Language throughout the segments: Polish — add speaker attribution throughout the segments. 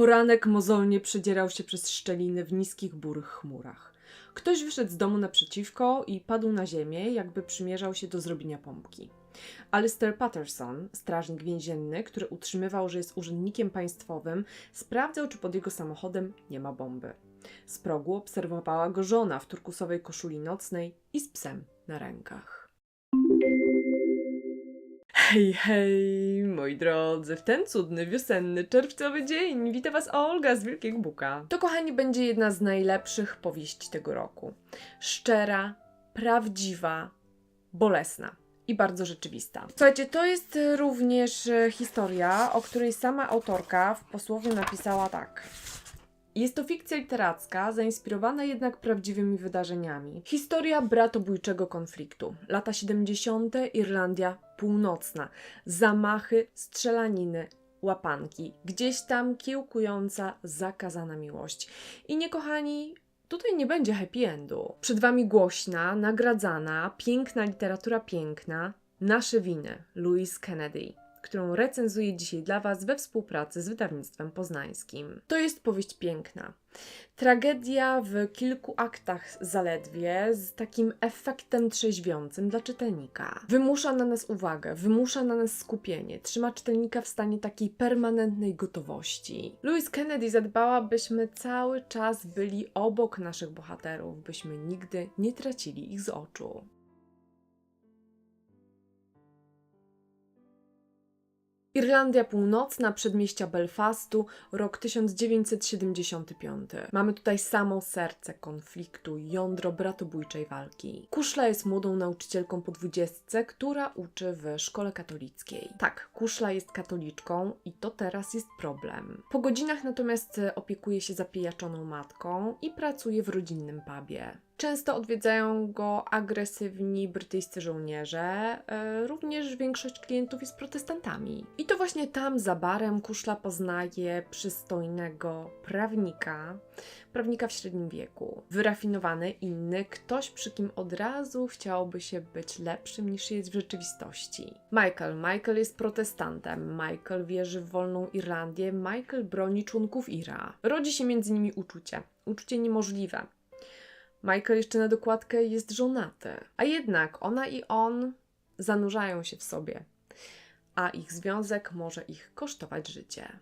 Speaker 1: Poranek mozolnie przedzierał się przez szczeliny w niskich, burych chmurach. Ktoś wyszedł z domu naprzeciwko i padł na ziemię, jakby przymierzał się do zrobienia pompki. Alistair Patterson, strażnik więzienny, który utrzymywał, że jest urzędnikiem państwowym, sprawdzał, czy pod jego samochodem nie ma bomby. Z progu obserwowała go żona w turkusowej koszuli nocnej i z psem na rękach. Hej, hej, moi drodzy, w ten cudny, wiosenny, czerwcowy dzień wita Was Olga z Wielkiego Buka. To, kochani, będzie jedna z najlepszych powieści tego roku. Szczera, prawdziwa, bolesna i bardzo rzeczywista. Słuchajcie, to jest również e, historia, o której sama autorka w posłowie napisała tak. Jest to fikcja literacka, zainspirowana jednak prawdziwymi wydarzeniami. Historia bratobójczego konfliktu. Lata 70. Irlandia Północna. Zamachy, strzelaniny, łapanki. Gdzieś tam kiełkująca, zakazana miłość. I nie kochani, tutaj nie będzie happy endu. Przed Wami głośna, nagradzana, piękna literatura piękna. Nasze winy. Louis Kennedy którą recenzuję dzisiaj dla Was we współpracy z wydawnictwem poznańskim. To jest powieść piękna. Tragedia w kilku aktach zaledwie, z takim efektem trzeźwiącym dla czytelnika. Wymusza na nas uwagę, wymusza na nas skupienie, trzyma czytelnika w stanie takiej permanentnej gotowości. Louis Kennedy zadbała, byśmy cały czas byli obok naszych bohaterów, byśmy nigdy nie tracili ich z oczu. Irlandia Północna, przedmieścia Belfastu, rok 1975. Mamy tutaj samo serce konfliktu, jądro bratobójczej walki. Kuszla jest młodą nauczycielką po dwudziestce, która uczy w szkole katolickiej. Tak, Kuszla jest katoliczką i to teraz jest problem. Po godzinach natomiast opiekuje się zapijaczoną matką i pracuje w rodzinnym pubie. Często odwiedzają go agresywni brytyjscy żołnierze, e, również większość klientów jest protestantami. I to właśnie tam za barem Kuszla poznaje przystojnego prawnika, prawnika w średnim wieku. Wyrafinowany, inny, ktoś przy kim od razu chciałoby się być lepszym niż jest w rzeczywistości. Michael. Michael jest protestantem. Michael wierzy w wolną Irlandię. Michael broni członków IRA. Rodzi się między nimi uczucie. Uczucie niemożliwe. Michael jeszcze na dokładkę jest żonaty. A jednak ona i on zanurzają się w sobie, a ich związek może ich kosztować życie.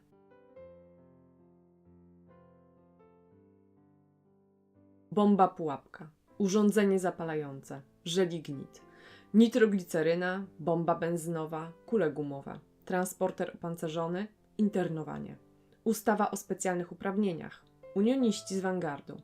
Speaker 1: Bomba pułapka, urządzenie zapalające, żelignit, nitrogliceryna, bomba benzynowa, kule gumowe, transporter opancerzony, internowanie, ustawa o specjalnych uprawnieniach, unioniści z Vanguardu,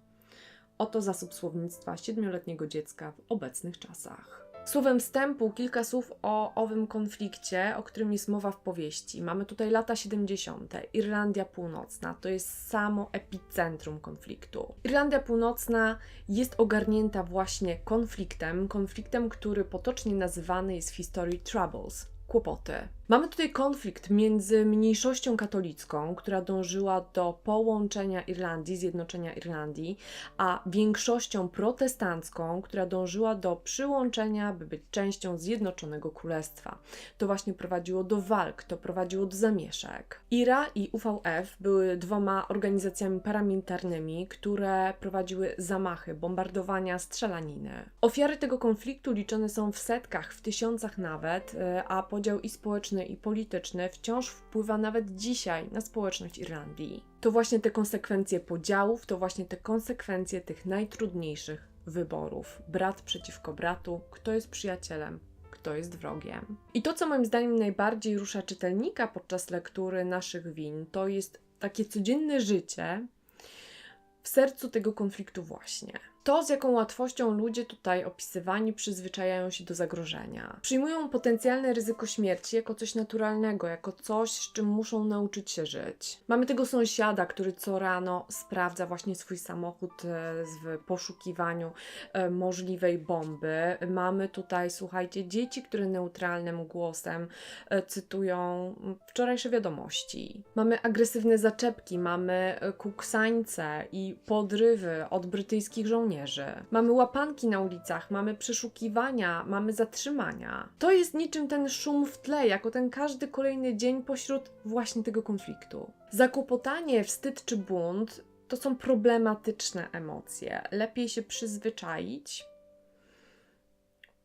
Speaker 1: Oto zasób słownictwa siedmioletniego dziecka w obecnych czasach. Słowem wstępu kilka słów o owym konflikcie, o którym jest mowa w powieści. Mamy tutaj lata 70. Irlandia Północna to jest samo epicentrum konfliktu. Irlandia Północna jest ogarnięta właśnie konfliktem, konfliktem, który potocznie nazywany jest w historii Troubles, kłopoty. Mamy tutaj konflikt między mniejszością katolicką, która dążyła do połączenia Irlandii, zjednoczenia Irlandii, a większością protestancką, która dążyła do przyłączenia, by być częścią Zjednoczonego Królestwa. To właśnie prowadziło do walk, to prowadziło do zamieszek. IRA i UVF były dwoma organizacjami paramilitarnymi, które prowadziły zamachy, bombardowania, strzelaniny. Ofiary tego konfliktu liczone są w setkach, w tysiącach nawet, e, a podział i społeczny i polityczny wciąż wpływa nawet dzisiaj na społeczność Irlandii. To właśnie te konsekwencje podziałów, to właśnie te konsekwencje tych najtrudniejszych wyborów. Brat przeciwko bratu, kto jest przyjacielem, kto jest wrogiem. I to, co moim zdaniem najbardziej rusza czytelnika podczas lektury naszych win, to jest takie codzienne życie w sercu tego konfliktu właśnie. To, z jaką łatwością ludzie tutaj opisywani przyzwyczajają się do zagrożenia. Przyjmują potencjalne ryzyko śmierci jako coś naturalnego, jako coś, z czym muszą nauczyć się żyć. Mamy tego sąsiada, który co rano sprawdza właśnie swój samochód e, w poszukiwaniu e, możliwej bomby. Mamy tutaj, słuchajcie, dzieci, które neutralnym głosem e, cytują wczorajsze wiadomości. Mamy agresywne zaczepki, mamy kuksańce i podrywy od brytyjskich żołnierzy mamy łapanki na ulicach, mamy przeszukiwania, mamy zatrzymania. To jest niczym ten szum w tle, jako ten każdy kolejny dzień pośród właśnie tego konfliktu. Zakłopotanie, wstyd czy bunt to są problematyczne emocje. Lepiej się przyzwyczaić,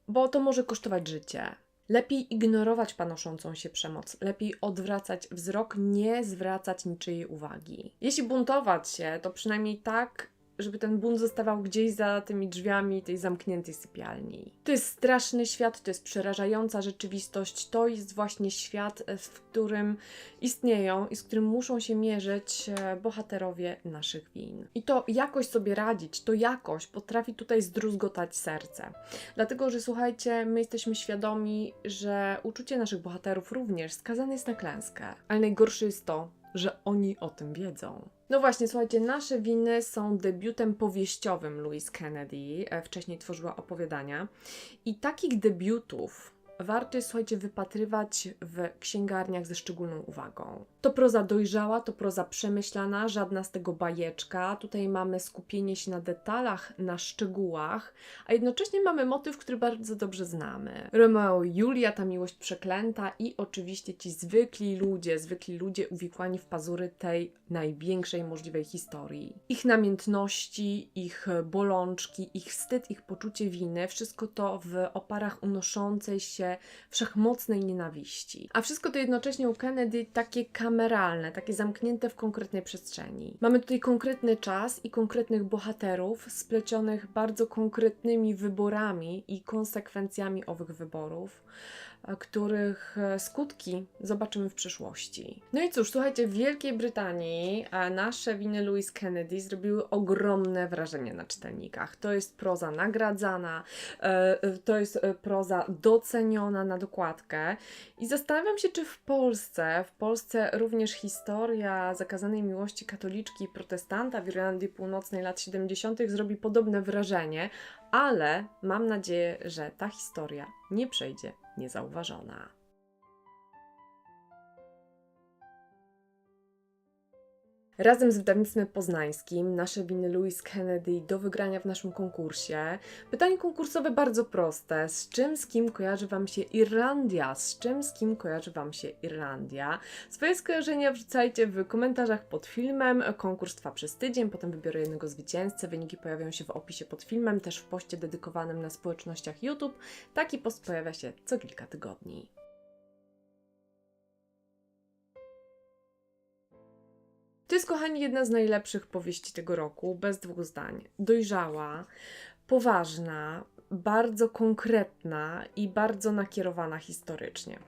Speaker 1: bo to może kosztować życie. Lepiej ignorować panoszącą się przemoc, lepiej odwracać wzrok, nie zwracać niczyjej uwagi. Jeśli buntować się, to przynajmniej tak, żeby ten bunt zostawał gdzieś za tymi drzwiami tej zamkniętej sypialni. To jest straszny świat, to jest przerażająca rzeczywistość, to jest właśnie świat, e, w którym istnieją i z którym muszą się mierzyć e, bohaterowie naszych win. I to jakoś sobie radzić, to jakoś potrafi tutaj zdruzgotać serce. Dlatego, że słuchajcie, my jesteśmy świadomi, że uczucie naszych bohaterów również skazane jest na klęskę. Ale najgorsze jest to, że oni o tym wiedzą. No właśnie, słuchajcie, nasze winy są debiutem powieściowym Louise Kennedy. E, Wcześniej tworzyła opowiadania. I takich debiutów warto jest, słuchajcie, wypatrywać w księgarniach ze szczególną uwagą. To proza dojrzała, to proza przemyślana, żadna z tego bajeczka. Tutaj mamy skupienie się na detalach, na szczegółach, a jednocześnie mamy motyw, który bardzo dobrze znamy. Romeo i Julia, ta miłość przeklęta i oczywiście ci zwykli ludzie, zwykli ludzie uwikłani w pazury tej największej możliwej historii. Ich namiętności, ich bolączki, ich wstyd, ich poczucie winy, wszystko to w oparach unoszącej się wszechmocnej nienawiści. A wszystko to jednocześnie u Kennedy takie kameralne, takie zamknięte w konkretnej przestrzeni. Mamy tutaj konkretny czas i konkretnych bohaterów splecionych bardzo konkretnymi wyborami i konsekwencjami owych wyborów których e, skutki zobaczymy w przyszłości. No i cóż, słuchajcie, w Wielkiej Brytanii e, nasze winy Louis Kennedy zrobiły ogromne wrażenie na czytelnikach. To jest proza nagradzana, e, to jest proza doceniona na dokładkę i zastanawiam się, czy w Polsce, w Polsce również historia zakazanej miłości katoliczki i protestanta w Irlandii Północnej lat 70. zrobi podobne wrażenie, ale mam nadzieję, że ta historia nie przejdzie niezauważona. Razem z wydawnictwem poznańskim nasze winy Louis Kennedy do wygrania w naszym konkursie. Pytanie konkursowe bardzo proste. Z czym, z kim kojarzy Wam się Irlandia? Z czym, z kim kojarzy Wam się Irlandia? Swoje skojarzenia wrzucajcie w komentarzach pod filmem. Konkurs trwa przez tydzień, potem wybiorę jednego zwycięzcę. Wyniki pojawią się w opisie pod filmem, też w poście dedykowanym na społecznościach YouTube. Taki post pojawia się co kilka tygodni. To jest, kochani, jedna z najlepszych powieści tego roku, bez dwóch zdań. Dojrzała, poważna, bardzo konkretna i bardzo nakierowana historycznie.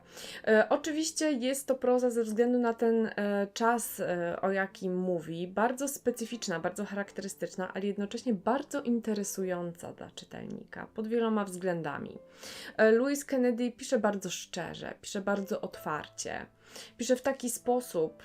Speaker 1: E, oczywiście jest to proza ze względu na ten e, czas, e, o jakim mówi, bardzo specyficzna, bardzo charakterystyczna, ale jednocześnie bardzo interesująca dla czytelnika pod wieloma względami. E, Louis Kennedy pisze bardzo szczerze, pisze bardzo otwarcie, pisze w taki sposób,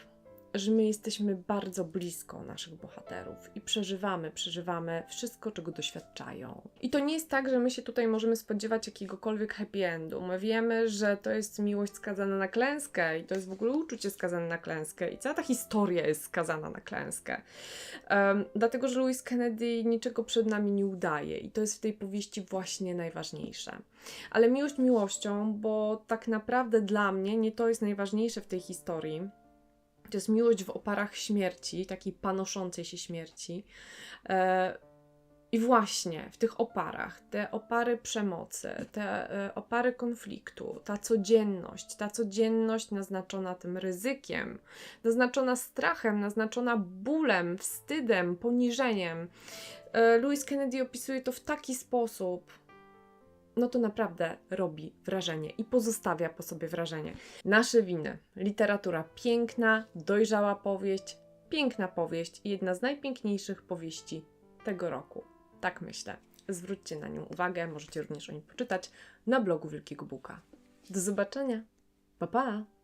Speaker 1: że my jesteśmy bardzo blisko naszych bohaterów i przeżywamy, przeżywamy wszystko, czego doświadczają. I to nie jest tak, że my się tutaj możemy spodziewać jakiegokolwiek happy endu. My wiemy, że to jest miłość skazana na klęskę i to jest w ogóle uczucie skazane na klęskę i cała ta historia jest skazana na klęskę. Um, dlatego, że Louis Kennedy niczego przed nami nie udaje i to jest w tej powieści właśnie najważniejsze. Ale miłość miłością, bo tak naprawdę dla mnie nie to jest najważniejsze w tej historii, to jest miłość w oparach śmierci, takiej panoszącej się śmierci. E, I właśnie w tych oparach, te opary przemocy, te e, opary konfliktu, ta codzienność, ta codzienność naznaczona tym ryzykiem, naznaczona strachem, naznaczona bólem, wstydem, poniżeniem. E, Louis Kennedy opisuje to w taki sposób, no to naprawdę robi wrażenie i pozostawia po sobie wrażenie. Nasze winy. Literatura piękna, dojrzała powieść, piękna powieść i jedna z najpiękniejszych powieści tego roku. Tak myślę. Zwróćcie na nią uwagę, możecie również o niej poczytać na blogu Wielkiego Buka. Do zobaczenia. Pa pa!